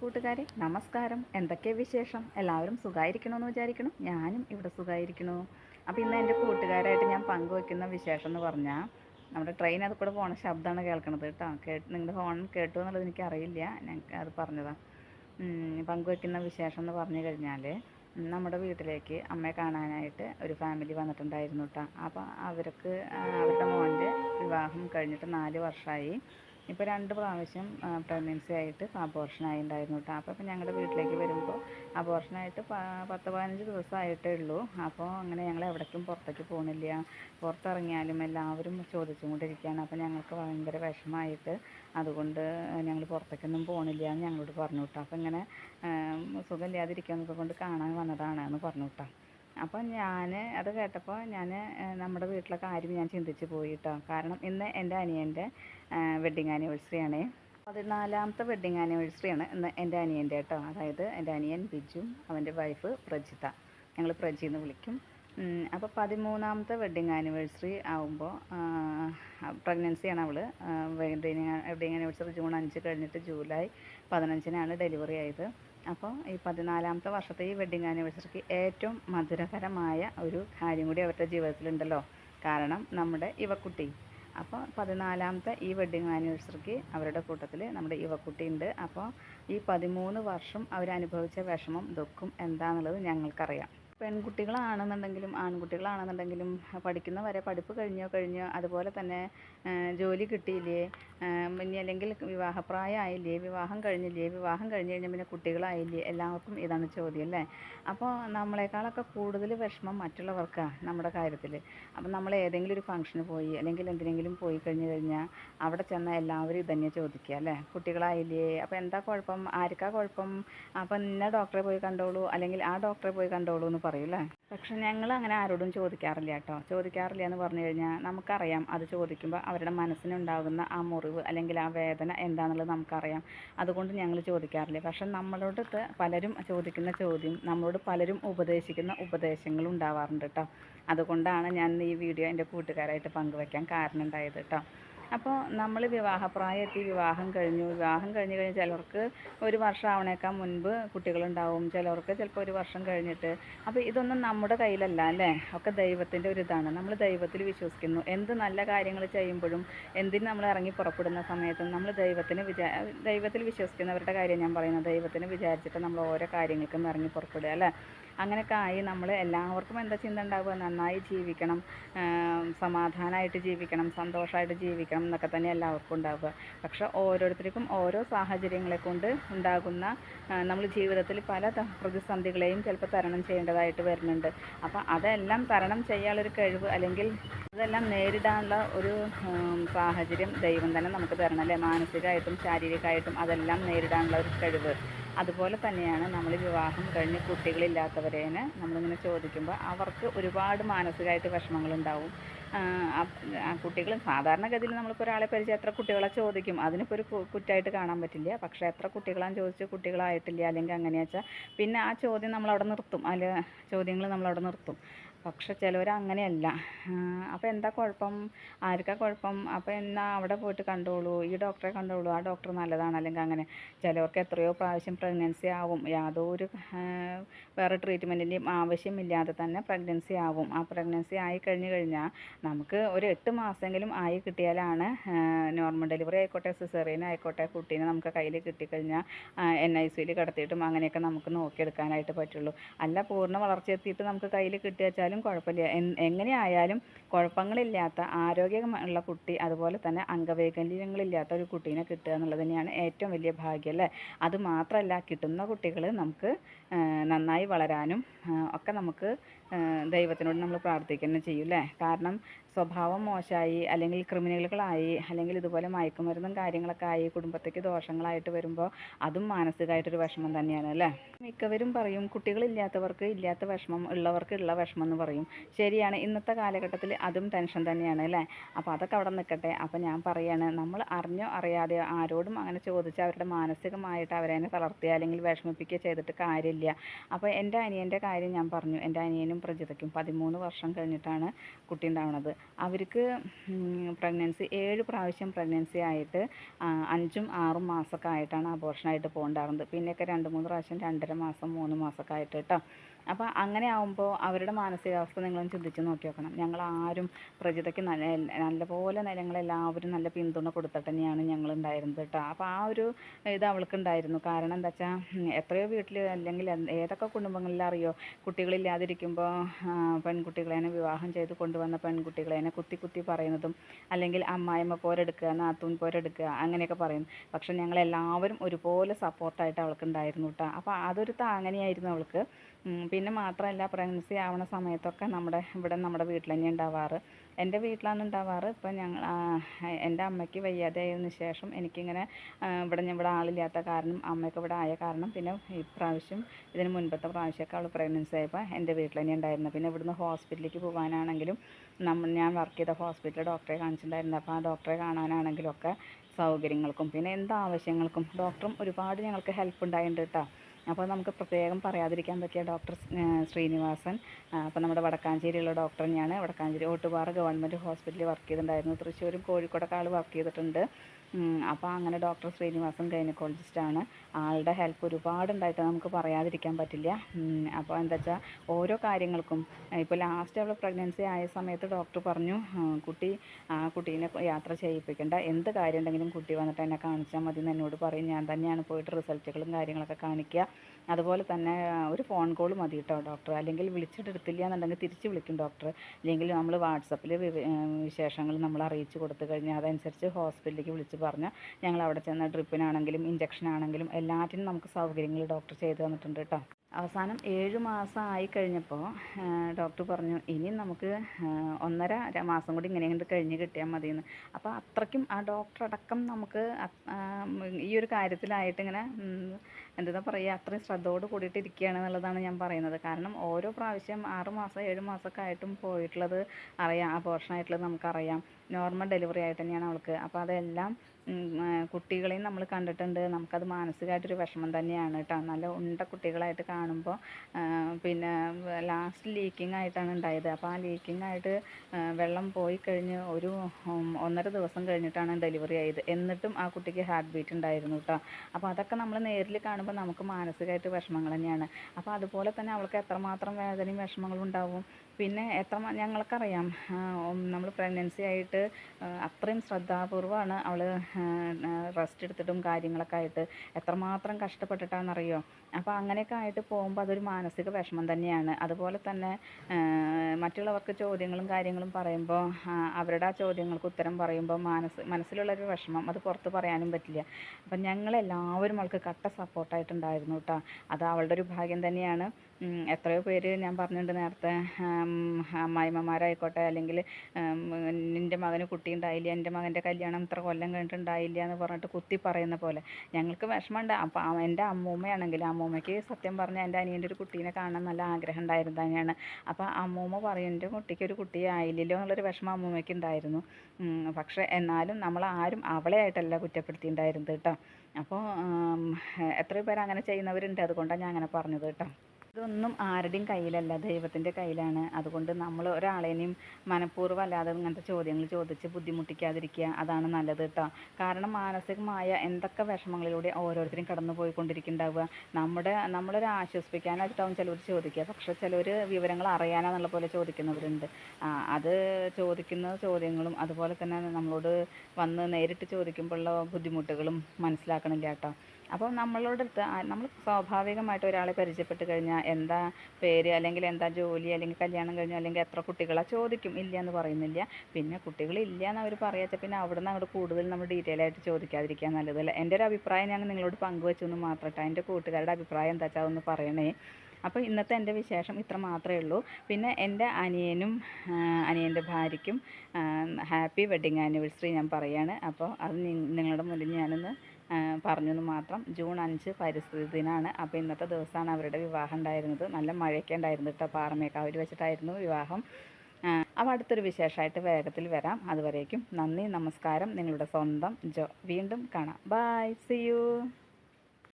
കൂട്ടുകാരെ നമസ്കാരം. എന്തൊക്കെ വിശേഷം? എല്ലാവരും സുഖമായിരിക്കണമെന്ന് വിചാരിക്കണം. ഞാനും ഇവിടെ സുഖമായിരിക്കണു അപ്പോൾ ഇന്ന് എന്റെ കൂട്ടുകാരായിട്ട് ഞാൻ പങ്കുവെക്കുന്ന വിശേഷം എന്ന് പറഞ്ഞാൽ നമ്മുടെ ട്രെയിൻ അത് കൂടെ പോണ ശബ്ദമാണ് കേൾക്കണത് കേട്ടോ. കേട്ട് നിങ്ങളുടെ ഫോൺ കേട്ടു എന്നുള്ളത് എനിക്കറിയില്ല. ഞാൻ അത് പറഞ്ഞതാണ് പങ്കുവെക്കുന്ന വിശേഷം എന്ന് പറഞ്ഞു കഴിഞ്ഞാൽ നമ്മുടെ വീട്ടിലേക്ക് അമ്മയെ കാണാനായിട്ട് ഒരു ഫാമിലി വന്നിട്ടുണ്ടായിരുന്നു കേട്ടോ അപ്പോൾ അവർക്ക് അവരുടെ മോന്റെ വിവാഹം കഴിഞ്ഞിട്ട് നാല് വർഷമായി ഇപ്പോൾ രണ്ട് പ്രാവശ്യം പ്രഗ്നൻസി ആയിട്ട് അബോർഷൻ ആയിട്ടുണ്ടായിരുന്നു കേട്ടോ അപ്പോൾ പിന്നെ ഞങ്ങളുടെ വീട്ടിലേക്ക് വരുമ്പോൾ അബോർഷനായിട്ട് പത്ത് പതിനഞ്ച് ദിവസമായിട്ടേ ഉള്ളൂ. അപ്പോൾ അങ്ങനെ ഞങ്ങൾ എവിടേക്കും പുറത്തേക്ക് പോകുന്നില്ല പുറത്തിറങ്ങിയാലും എല്ലാവരും ചോദിച്ചും കൊണ്ടിരിക്കുകയാണ് അപ്പോൾ ഞങ്ങൾക്ക് ഭയങ്കര വിഷമമായിട്ട് അതുകൊണ്ട് ഞങ്ങൾ പുറത്തേക്കൊന്നും പോകണില്ല എന്ന് ഞങ്ങളോട് പറഞ്ഞു കേട്ടോ അപ്പോൾ ഇങ്ങനെ സുഖമില്ലാതിരിക്കുന്നതൊക്കെ കൊണ്ട് കാണാൻ വന്നതാണ് എന്ന് പറഞ്ഞു കേട്ടോ അപ്പോൾ ഞാൻ അത് കേട്ടപ്പോൾ ഞാൻ നമ്മുടെ വീട്ടിലെ കാര്യം ഞാൻ ചിന്തിച്ച് പോയി കേട്ടോ കാരണം ഇന്ന് എന്റെ അനിയന്റെ വെഡ്ഡിങ് ആനിവേഴ്സറി ആണ്. പതിനാലാമത്തെ വെഡ്ഡിങ് ആനിവേഴ്സറി ആണ് ഇന്ന് എന്റെ അനിയന്റെ കേട്ടോ. അതായത് എന്റെ അനിയൻ ബിജു അവന്റെ വൈഫ് പ്രജിത. ഞങ്ങൾ പ്രജി എന്ന് വിളിക്കും അപ്പോൾ പതിമൂന്നാമത്തെ വെഡ്ഡിങ് ആനിവേഴ്സറി ആവുമ്പോൾ പ്രഗ്നൻസിയാണ് അവൾ വെഡ്ഡിങ് വെഡ്ഡിങ് ആനിവേഴ്സറി ജൂൺ അഞ്ച് കഴിഞ്ഞിട്ട് ജൂലൈ പതിനഞ്ചിനാണ് ഡെലിവറി ആയത്. അപ്പോൾ ഈ പതിനാലാമത്തെ വർഷത്തെ ഈ വെഡ്ഡിങ് ആനിവേഴ്സറിക്ക് ഏറ്റവും മധുരകരമായ ഒരു കാര്യം കൂടി അവരുടെ ജീവിതത്തിലുണ്ടല്ലോ. കാരണം നമ്മുടെ ഇവക്കുട്ടി അപ്പോൾ പതിനാലാമത്തെ ഈ വെഡ്ഡിങ് ആനിവേഴ്സറിക്ക് അവരുടെ കൂട്ടത്തിൽ നമ്മുടെ യുവക്കുട്ടി ഉണ്ട് അപ്പോൾ ഈ പതിമൂന്ന് വർഷം അവരനുഭവിച്ച വിഷമം ദുഃഖം എന്താണെന്നുള്ളത് ഞങ്ങൾക്കറിയാം. പെൺകുട്ടികളാണെന്നുണ്ടെങ്കിലും ആൺകുട്ടികളാണെന്നുണ്ടെങ്കിലും പഠിക്കുന്ന വരെ പഠിപ്പ് കഴിഞ്ഞോ കഴിഞ്ഞോ അതുപോലെ തന്നെ ജോലി കിട്ടിയില്ലേ ഇനി അല്ലെങ്കിൽ വിവാഹപ്രായമായില്ലേ വിവാഹം കഴിഞ്ഞില്ലേ വിവാഹം കഴിഞ്ഞ് കഴിഞ്ഞാൽ പിന്നെ കുട്ടികളായില്ലേ എല്ലാവർക്കും ഇതാണ് ചോദ്യം അല്ലേ? അപ്പോൾ നമ്മളെക്കാളൊക്കെ കൂടുതൽ വിഷമം മറ്റുള്ളവർക്കാണ് നമ്മുടെ കാര്യത്തിൽ അപ്പം നമ്മൾ ഏതെങ്കിലും ഒരു ഫംഗ്ഷന് പോയി അല്ലെങ്കിൽ എന്തിനെങ്കിലും പോയി കഴിഞ്ഞു കഴിഞ്ഞാൽ അവിടെ ചെന്നാൽ എല്ലാവരും ഇതന്നെ ചോദിക്കുക അല്ലേ? കുട്ടികളായില്ലേ അപ്പോൾ എന്താ കുഴപ്പം? ആർക്കാ കുഴപ്പം? അപ്പം ഇന്ന ഡോക്ടറെ പോയി കണ്ടോളൂ അല്ലെങ്കിൽ ആ ഡോക്ടറെ പോയി കണ്ടോളൂ എന്ന് പറയും അല്ലേ പക്ഷെ ഞങ്ങൾ അങ്ങനെ ആരോടും ചോദിക്കാറില്ല കേട്ടോ. ചോദിക്കാറില്ല എന്ന് പറഞ്ഞു കഴിഞ്ഞാൽ നമുക്കറിയാം അത് ചോദിക്കുമ്പോൾ അവരുടെ മനസ്സിനുണ്ടാകുന്ന ആ മുറിവ് അല്ലെങ്കിൽ ആ വേദന എന്താണെന്നുള്ളത് നമുക്കറിയാം. അതുകൊണ്ട് ഞങ്ങൾ ചോദിക്കാറില്ല. പക്ഷെ നമ്മളോട് പലരും ചോദിക്കുന്ന ചോദ്യം നമ്മളോട് പലരും ഉപദേശിക്കുന്ന ഉപദേശങ്ങളും ഉണ്ടാവാറുണ്ട് കേട്ടോ. അതുകൊണ്ടാണ് ഞാൻ ഈ വീഡിയോ എന്റെ കൂട്ടുകാരായിട്ട് പങ്കുവയ്ക്കാൻ കാരണം ഉണ്ടായത് കേട്ടോ. അപ്പോൾ നമ്മൾ വിവാഹപ്രായമെത്തി വിവാഹം കഴിഞ്ഞു. വിവാഹം കഴിഞ്ഞ് കഴിഞ്ഞ് ചിലർക്ക് ഒരു വർഷം ആവണേക്കാൾ മുൻപ് കുട്ടികളുണ്ടാവും. ചിലർക്ക് ചിലപ്പോൾ ഒരു വർഷം കഴിഞ്ഞിട്ട്. അപ്പോൾ ഇതൊന്നും നമ്മുടെ കയ്യിലല്ല അല്ലേ? ഒക്കെ ദൈവത്തിന്റെ ഒരു ഇതാണ്. നമ്മൾ ദൈവത്തിൽ വിശ്വസിക്കുന്നു. എന്ത് നല്ല കാര്യങ്ങൾ ചെയ്യുമ്പോഴും എന്തിന് നമ്മൾ ഇറങ്ങി പുറപ്പെടുന്ന സമയത്തും നമ്മൾ ദൈവത്തിന് വിചാ ദൈവത്തിൽ വിശ്വസിക്കുന്നവരുടെ കാര്യം ഞാൻ പറയുന്നത് ദൈവത്തിന് വിചാരിച്ചിട്ട് നമ്മൾ ഓരോ കാര്യങ്ങൾക്കും ഇറങ്ങി പുറപ്പെടുക അല്ലേ? അങ്ങനെയൊക്കെ ആയി നമ്മൾ എല്ലാവർക്കും എന്താ ചിന്ത ഉണ്ടാവുക? നന്നായി ജീവിക്കണം സമാധാനമായിട്ട് ജീവിക്കണം സന്തോഷമായിട്ട് ജീവിക്കണം എന്നൊക്കെ തന്നെ എല്ലാവർക്കും ഉണ്ടാവുക. പക്ഷെ ഓരോരുത്തർക്കും ഓരോ സാഹചര്യങ്ങളെ കൊണ്ട് ഉണ്ടാകുന്ന നമ്മൾ ജീവിതത്തിൽ പല പ്രതിസന്ധികളെയും ചിലപ്പോൾ തരണം ചെയ്യേണ്ടതായിട്ട് വരുന്നുണ്ട്. അപ്പോൾ അതെല്ലാം തരണം ചെയ്യാനുള്ളൊരു കഴിവ് അല്ലെങ്കിൽ അതെല്ലാം നേരിടാനുള്ള ഒരു സാഹചര്യം ദൈവം തന്നെ നമുക്ക് തരണം അല്ലേ? മാനസികമായിട്ടും ശാരീരികമായിട്ടും അതെല്ലാം നേരിടാനുള്ള ഒരു കഴിവ്. അതുപോലെ തന്നെയാണ് നമ്മൾ വിവാഹം കഴിഞ്ഞ് കുട്ടികളില്ലാത്തവരേനെ നമ്മളിങ്ങനെ ചോദിക്കുമ്പോൾ അവർക്ക് ഒരുപാട് മാനസികമായിട്ട് വിഷമങ്ങളുണ്ടാവും. കുട്ടികൾ സാധാരണഗതിയിൽ നമ്മളിപ്പോൾ ഒരാളെ പരിചയം എത്ര കുട്ടികളെ ചോദിക്കും. അതിനിപ്പോൾ ഒരു കുറ്റമായിട്ട് കാണാൻ പറ്റില്ല. പക്ഷേ എത്ര കുട്ടികളാന്ന് ചോദിച്ച് കുട്ടികളായിട്ടില്ല. അല്ലെങ്കിൽ അങ്ങനെയാച്ചാൽ പിന്നെ ആ ചോദ്യം നമ്മളവിടെ നിർത്തും. അല്ല ചോദ്യങ്ങൾ നമ്മളവിടെ നിർത്തും. പക്ഷെ ചിലവർ അങ്ങനെയല്ല. അപ്പോൾ എന്താ കുഴപ്പം? ആർക്കാ കുഴപ്പം? അപ്പോൾ എന്നാ അവിടെ പോയിട്ട് കണ്ടോളൂ. ഈ ഡോക്ടറെ കണ്ടോളൂ. ആ ഡോക്ടർ നല്ലതാണ്. അല്ലെങ്കിൽ അങ്ങനെ ചിലവർക്ക് എത്രയോ പ്രാവശ്യം പ്രഗ്നൻസി ആവും. യാതൊരു വേറെ ട്രീറ്റ്മെന്റിന്റെയും ആവശ്യമില്ലാതെ തന്നെ പ്രഗ്നൻസി ആവും. ആ പ്രഗ്നൻസി ആയി കഴിഞ്ഞു കഴിഞ്ഞാൽ നമുക്ക് ഒരു എട്ട് മാസമെങ്കിലും ആയി കിട്ടിയാലാണ് നോർമൽ ഡെലിവറി ആയിക്കോട്ടെ സിസേറിയൻ ആയിക്കോട്ടെ കുട്ടീനെ നമുക്ക് കയ്യിൽ കിട്ടിക്കഴിഞ്ഞാൽ എൻ ഐ സിയിൽ കിടത്തിയിട്ടും അങ്ങനെയൊക്കെ നമുക്ക് നോക്കിയെടുക്കാനായിട്ട് പറ്റുള്ളൂ. അല്ല പൂർണ വളർച്ച എത്തിയിട്ട് നമുക്ക് കയ്യിൽ കിട്ടിയാച്ചാലും കുഴപ്പമില്ല. എൻ- എങ്ങനെയായാലും കുഴപ്പങ്ങളില്ലാത്ത ആരോഗ്യമുള്ള കുട്ടി അതുപോലെ തന്നെ അംഗവൈകല്യങ്ങളില്ലാത്ത ഒരു കുട്ടീനെ കിട്ടുക എന്നുള്ളത് തന്നെയാണ് ഏറ്റവും വലിയ ഭാഗ്യം അല്ലേ? അത് മാത്രമല്ല കിട്ടുന്ന കുട്ടികൾ നമുക്ക് നന്നായി വളരാനും ഒക്കെ നമുക്ക് ദൈവത്തിനോട് നമ്മൾ പ്രാർത്ഥിക്കുന്നത് ചെയ്യും അല്ലേ? കാരണം സ്വഭാവം മോശമായി അല്ലെങ്കിൽ ക്രിമിനലുകളായി അല്ലെങ്കിൽ ഇതുപോലെ മയക്കുമരുന്നും കാര്യങ്ങളൊക്കെ ആയി കുടുംബത്തേക്ക് ദോഷങ്ങളായിട്ട് വരുമ്പോൾ അതും മാനസികമായിട്ടൊരു വിഷമം തന്നെയാണ് അല്ലേ? മിക്കവരും പറയും കുട്ടികളില്ലാത്തവർക്ക് ഇല്ലാത്ത വിഷമം ഉള്ളവർക്ക് ഉള്ള വിഷമം എന്ന് പറയും. ശരിയാണ് ഇന്നത്തെ കാലഘട്ടത്തിൽ അതും ടെൻഷൻ തന്നെയാണ് അല്ലേ? അപ്പോൾ അതൊക്കെ അവിടെ നിൽക്കട്ടെ. അപ്പോൾ ഞാൻ പറയാണ് നമ്മൾ അറിഞ്ഞോ അറിയാതെയോ ആരോടും അങ്ങനെ ചോദിച്ച് അവരുടെ മാനസികമായിട്ട് അവരെ തളർത്തുക അല്ലെങ്കിൽ വിഷമിപ്പിക്കുക ചെയ്തിട്ട് കാര്യമില്ല. അപ്പോൾ എന്റെ അനിയന്റെ കാര്യം ഞാൻ പറഞ്ഞു. എന്റെ അനിയനും പ്രജിതയ്ക്കും പതിമൂന്ന് വർഷം കഴിഞ്ഞിട്ടാണ് കുട്ടി ഉണ്ടാവുന്നത് അവർക്ക് പ്രഗ്നൻസി ഏഴ് പ്രാവശ്യം പ്രഗ്നൻസി ആയിട്ട് അഞ്ചും ആറും മാസമൊക്കെ ആയിട്ടാണ് അബോർഷനായിട്ട് പോകണ്ടായിരുന്നത്. പിന്നെയൊക്കെ രണ്ട് മൂന്ന് പ്രാവശ്യം രണ്ടര മാസം മൂന്ന് മാസമൊക്കെ ആയിട്ട് കേട്ടോ. അപ്പോൾ അങ്ങനെ ആവുമ്പോൾ അവരുടെ മാനസികാവസ്ഥ നിങ്ങളും ചിന്തിച്ച് നോക്കി നോക്കണം ഞങ്ങൾ ആരും പ്രജിതയ്ക്ക് നല്ല നല്ലപോലെ ഞങ്ങളെല്ലാവരും നല്ല പിന്തുണ കൊടുത്തിട്ട് തന്നെയാണ് ഞങ്ങൾ ഉണ്ടായിരുന്നത് കേട്ടോ. അപ്പോൾ ആ ഒരു ഇത് അവൾക്ക് ഉണ്ടായിരുന്നു കാരണം എന്താ വെച്ചാൽ എത്രയോ വീട്ടിൽ അല്ലെങ്കിൽ ഏതൊക്കെ കുടുംബങ്ങളിൽ അറിയോ കുട്ടികളില്ലാതിരിക്കുമ്പോൾ പെൺകുട്ടികളെ വിവാഹം ചെയ്ത് കൊണ്ടുവന്ന പെൺകുട്ടികളെ കുത്തി കുത്തി പറയുന്നതും അല്ലെങ്കിൽ അമ്മായിമ്മ പോരെടുക്കുക നാത്തൂൻ പോരെടുക്കുക അങ്ങനെയൊക്കെ പറയും. പക്ഷെ ഞങ്ങളെല്ലാവരും ഒരുപോലെ സപ്പോർട്ടായിട്ട് അവൾക്ക് ഉണ്ടായിരുന്നു കേട്ടോ. അപ്പോൾ അതൊരു താങ്ങനെയായിരുന്നു അവൾക്ക്. പിന്നെ മാത്രമല്ല പ്രഗ്നൻസി ആവുന്ന സമയത്തൊക്കെ നമ്മുടെ ഇവിടെ നമ്മുടെ വീട്ടിൽ തന്നെ ഉണ്ടാവാറ്. എന്റെ വീട്ടിലാണ് ഉണ്ടാവാറ്. ഇപ്പം ഞങ്ങൾ എന്റെ അമ്മയ്ക്ക് വയ്യാതെ ആയതിനു ശേഷം എനിക്കിങ്ങനെ ഇവിടെ ഞാൻ ഇവിടെ ആളില്ലാത്ത കാരണം അമ്മയൊക്കെ ഇവിടെ ആയ കാരണം പിന്നെ ഇപ്രാവശ്യം ഇതിന് മുൻപത്തെ പ്രാവശ്യമൊക്കെ അവൾ പ്രഗ്നൻസി ആയപ്പോൾ എന്റെ വീട്ടിൽ തന്നെ ഉണ്ടായിരുന്നു. പിന്നെ ഇവിടുന്ന് ഹോസ്പിറ്റലിലേക്ക് പോകാനാണെങ്കിലും നമ്മൾ ഞാൻ വർക്ക് ചെയ്ത ഹോസ്പിറ്റലിൽ ഡോക്ടറെ കാണിച്ചിട്ടുണ്ടായിരുന്നു. അപ്പോൾ ആ ഡോക്ടറെ കാണാനാണെങ്കിലും ഒക്കെ സൗകര്യങ്ങൾക്കും പിന്നെ എന്ത് ആവശ്യങ്ങൾക്കും ഡോക്ടറും ഒരുപാട് ഞങ്ങൾക്ക് ഹെൽപ്പ് ഉണ്ടായിട്ടുണ്ട് കേട്ടോ. അപ്പോൾ നമുക്ക് പ്രത്യേകം പറയാതിരിക്കാൻ പറ്റിയ ഡോക്ടർ ശ്രീനിവാസൻ. അപ്പോൾ നമ്മുടെ വടക്കാഞ്ചേരിയുള്ള ഡോക്ടർ തന്നെയാണ് വടക്കാഞ്ചേരി ഓട്ടുപാറ ഗവൺമെന്റ് ഹോസ്പിറ്റലിൽ വർക്ക് ചെയ്തിട്ടുണ്ടായിരുന്നു. തൃശ്ശൂരും കോഴിക്കോടൊക്കെ ആൾ വർക്ക് ചെയ്തിട്ടുണ്ട്. അപ്പോൾ അങ്ങനെ ഡോക്ടർ ശ്രീനിവാസൻ ഗൈനക്കോളജിസ്റ്റാണ് ആളുടെ ഹെൽപ്പ് ഒരുപാട് ഉണ്ടായിട്ട് നമുക്ക് പറയാതിരിക്കാൻ പറ്റില്ല. അപ്പോൾ എന്താ വെച്ചാൽ ഓരോ കാര്യങ്ങൾക്കും ഇപ്പോൾ ലാസ്റ്റ് അവൾ പ്രഗ്നൻസി ആയ സമയത്ത് ഡോക്ടർ പറഞ്ഞു കുട്ടി ആ കുട്ടീനെ യാത്ര ചെയ്യിപ്പിക്കേണ്ട. എന്ത് കാര്യം ഉണ്ടെങ്കിലും കുട്ടി വന്നിട്ട് എന്നെ കാണിച്ചാൽ മതി എന്ന് എന്നോട് പറയും. ഞാൻ തന്നെയാണ് പോയിട്ട് റിസൾട്ടുകളും കാര്യങ്ങളൊക്കെ കാണിക്കുക. അതുപോലെ തന്നെ ഒരു ഫോൺ കോൾ മതി കേട്ടോ ഡോക്ടർ അല്ലെങ്കിൽ വിളിച്ചിട്ട് എടുത്തില്ല എന്നുണ്ടെങ്കിൽ തിരിച്ച് വിളിക്കും ഡോക്ടർ അല്ലെങ്കിൽ നമ്മൾ വാട്സപ്പിൽ വിശേഷങ്ങൾ നമ്മൾ അറിയിച്ചു കൊടുത്തു കഴിഞ്ഞാൽ അതനുസരിച്ച് ഹോസ്പിറ്റലിലേക്ക് വിളിച്ച് പറഞ്ഞാൽ ഞങ്ങൾ അവിടെ ചെന്ന ഡ്രിപ്പിനാണെങ്കിലും ഇഞ്ചക്ഷനാണെങ്കിലും എല്ലാറ്റിനും നമുക്ക് സൗകര്യങ്ങൾ ഡോക്ടർ ചെയ്തു തന്നിട്ടുണ്ട് കേട്ടോ. അവസാനം ഏഴ് മാസം ആയി കഴിഞ്ഞപ്പോൾ ഡോക്ടർ പറഞ്ഞു ഇനി നമുക്ക് ആ, ഒന്നര മാസം കൂടി ഇങ്ങനെ ഇങ്ങോട്ട് കഴിഞ്ഞ് കിട്ടിയാൽ മതിയെന്ന് അപ്പോൾ അത്രയ്ക്കും ആ ഡോക്ടർ അടക്കം നമുക്ക് ആ, ഈ ഒരു കാര്യത്തിലായിട്ട് ഇങ്ങനെ എന്താ പറയുക അത്രയും ശ്രദ്ധയോട് കൂടിയിട്ട് ഇരിക്കുകയാണ് എന്നുള്ളതാണ് ഞാൻ പറയുന്നത്. കാരണം ഓരോ പ്രാവശ്യം ആറ് മാസം ഏഴ് മാസമൊക്കെ ആയിട്ടും പോയിട്ടുള്ളത് അറിയാം അബോർഷൻ ആയിട്ടുള്ളത് നമുക്കറിയാം. നോർമൽ ഡെലിവറി ആയിട്ട് തന്നെയാണ് അവൾക്ക്. അപ്പോൾ അതെല്ലാം ആ, കുട്ടികളെയും നമ്മൾ കണ്ടിട്ടുണ്ട്. നമുക്കത് മാനസികമായിട്ടൊരു വിഷമം തന്നെയാണ് കേട്ടോ. നല്ല ഉണ്ട കുട്ടികളായിട്ട് കാണുമ്പോൾ പിന്നെ ലാസ്റ്റ് ലീക്കിംഗ് ആയിട്ടാണ് ഉണ്ടായത്. അപ്പോൾ ആ ലീക്കിംഗ് ആയിട്ട് വെള്ളം പോയി കഴിഞ്ഞ് ഒരു ഒന്നര ദിവസം കഴിഞ്ഞിട്ടാണ് ഡെലിവറി ആയത്. എന്നിട്ടും ആ കുട്ടിക്ക് ഹാർട്ട് ബീറ്റ് ഉണ്ടായിരുന്നു കേട്ടോ. അപ്പോൾ അതൊക്കെ നമ്മൾ നേരിൽ കാണുമ്പോൾ നമുക്ക് മാനസികമായിട്ട് വിഷമങ്ങൾ തന്നെയാണ്. അപ്പോൾ അതുപോലെ തന്നെ അവൾക്ക് എത്രമാത്രം വേദനയും വിഷമങ്ങളും ഉണ്ടാവും. പിന്നെ എത്ര ഞങ്ങൾക്കറിയാം നമ്മൾ പ്രഗ്നൻസി ആയിട്ട് അത്രയും ശ്രദ്ധാപൂർവമാണ് അവൾ റെസ്റ്റ് എടുത്തിട്ടും കാര്യങ്ങളൊക്കെ ആയിട്ട്. എത്രമാത്രം കഷ്ടപ്പെട്ടിട്ടാണെന്നറിയോ അപ്പോൾ അങ്ങനെയൊക്കെ ആയിട്ട് പോകുമ്പോൾ അതൊരു മാനസിക വിഷമം തന്നെയാണ്. അതുപോലെ തന്നെ മറ്റുള്ളവർക്ക് ചോദ്യങ്ങളും കാര്യങ്ങളും പറയുമ്പോൾ അവരുടെ ആ ചോദ്യങ്ങൾക്ക് ഉത്തരം പറയുമ്പോൾ മനസ്സ് മനസ്സിലുള്ളൊരു വിഷമം അത് പുറത്ത് പറയാനും പറ്റില്ല. അപ്പം ഞങ്ങളെല്ലാവരും അവൾക്ക് കട്ട സപ്പോർട്ടായിട്ടുണ്ടായിരുന്നു കേട്ടോ അത് അവളുടെ ഒരു ഭാഗ്യം തന്നെയാണ്. എത്രയോ പേര് ഞാൻ പറഞ്ഞിട്ടുണ്ട് നേരത്തെ അമ്മായിമ്മമാരായിക്കോട്ടെ അല്ലെങ്കിൽ നിന്റെ മകന് കുട്ടി ഉണ്ടായില്ല എന്റെ മകന്റെ കല്യാണം ഇത്ര കൊല്ലം കഴിഞ്ഞിട്ട് ഉണ്ടായില്ല എന്ന് പറഞ്ഞിട്ട് കുത്തി പറയുന്ന പോലെ. ഞങ്ങൾക്ക് വിഷമമുണ്ട്. അപ്പം എന്റെ അമ്മൂമ്മയാണെങ്കിൽ അമ്മൂമ്മയ്ക്ക് സത്യം പറഞ്ഞാൽ എന്റെ അനിയന്റെ ഒരു കുട്ടീനെ കാണാൻ നല്ല ആഗ്രഹം ഉണ്ടായിരുന്നു തന്നെയാണ്. അപ്പോൾ അമ്മൂമ്മ പറയും എന്റെ കുട്ടിക്ക് ഒരു കുട്ടി ആയില്ലല്ലോ എന്നുള്ളൊരു വിഷമം അമ്മൂമ്മയ്ക്ക് ഉണ്ടായിരുന്നു. പക്ഷേ എന്നാലും നമ്മൾ ആരും അവളെ ആയിട്ടല്ല കുറ്റപ്പെടുത്തിയിട്ടുണ്ടായിരുന്നത് കേട്ടോ. അപ്പോൾ എത്രയോ പേര് അങ്ങനെ ചെയ്യുന്നവരുണ്ട്. അതുകൊണ്ടാണ് ഞാൻ അങ്ങനെ പറഞ്ഞത് കേട്ടോ. ഇതൊന്നും ആരുടെയും കയ്യിലല്ല ദൈവത്തിന്റെ കയ്യിലാണ്. അതുകൊണ്ട് നമ്മൾ ഒരാളെയും മനഃപൂർവം അല്ലാതെ ഇങ്ങനത്തെ ചോദ്യങ്ങൾ ചോദിച്ച് ബുദ്ധിമുട്ടിക്കാതിരിക്കുക അതാണ് നല്ലത് കേട്ടോ കാരണം മാനസികമായ എന്തൊക്കെ വിഷമങ്ങളിലൂടെ ഓരോരുത്തരും കടന്നു പോയിക്കൊണ്ടിരിക്കുന്നുണ്ടാവുക നമ്മുടെ നമ്മളൊരു ആശ്വസിപ്പിക്കാനായിട്ടാവും ചിലവർ ചോദിക്കുക. പക്ഷെ ചിലർ വിവരങ്ങൾ അറിയാനാന്നുള്ള പോലെ ചോദിക്കുന്നവരുണ്ട്. അത് ചോദിക്കുന്ന ചോദ്യങ്ങളും അതുപോലെ തന്നെ നമ്മളോട് വന്ന് നേരിട്ട് ചോദിക്കുമ്പോഴുള്ള ബുദ്ധിമുട്ടുകളും മനസ്സിലാക്കണില്ല കേട്ടോ അപ്പോൾ നമ്മളോട് അടുത്ത് നമ്മൾ സ്വാഭാവികമായിട്ട് ഒരാളെ പരിചയപ്പെട്ട് കഴിഞ്ഞാൽ എന്താ പേര് അല്ലെങ്കിൽ എന്താ ജോലി അല്ലെങ്കിൽ കല്യാണം കഴിഞ്ഞു അല്ലെങ്കിൽ എത്ര കുട്ടികളാ ചോദിക്കും ഇല്ല എന്ന് പറയുന്നില്ല. പിന്നെ കുട്ടികളില്ല എന്ന് അവർ പറയാച്ച പിന്നെ അവിടെ നിന്ന് അങ്ങോട്ട് കൂടുതൽ നമ്മൾ ഡീറ്റെയിൽ ആയിട്ട് ചോദിക്കാതിരിക്കാൻ നല്ലതല്ല എന്റെ ഒരു അഭിപ്രായം ഞാൻ നിങ്ങളോട് പങ്കുവെച്ചു എന്ന് മാത്രം കേട്ടോ എന്റെ കൂട്ടുകാരുടെ അഭിപ്രായം എന്താ വെച്ചാൽ ഒന്ന് പറയണേ. അപ്പോൾ ഇന്നത്തെ എന്റെ വിശേഷം ഇത്ര മാത്രമേ ഉള്ളൂ. പിന്നെ എന്റെ അനിയനും അനിയന്റെ ഭാര്യയ്ക്കും ഹാപ്പി വെഡിങ് ആനിവേഴ്സറി ഞാൻ പറയാണ്. അപ്പോൾ അത് നിങ്ങളുടെ മുന്നിൽ ഞാനൊന്ന് പറഞ്ഞു എന്ന് മാത്രം. ജൂൺ അഞ്ച് പരിസ്ഥിതി ദിനമാണ് അപ്പോൾ ഇന്നത്തെ ദിവസമാണ് അവരുടെ വിവാഹം ഉണ്ടായിരുന്നത്. നല്ല മഴയൊക്കെ ഉണ്ടായിരുന്നു കേട്ടോ. പാറമേക്കാവിൽ വെച്ചിട്ടായിരുന്നു വിവാഹം. അപ്പോൾ അടുത്തൊരു വിശേഷമായിട്ട് വേഗത്തിൽ വരാം. അതുവരേക്കും നന്ദി നമസ്കാരം. നിങ്ങളുടെ സ്വന്തം ജോ വീണ്ടും കാണാം. By C U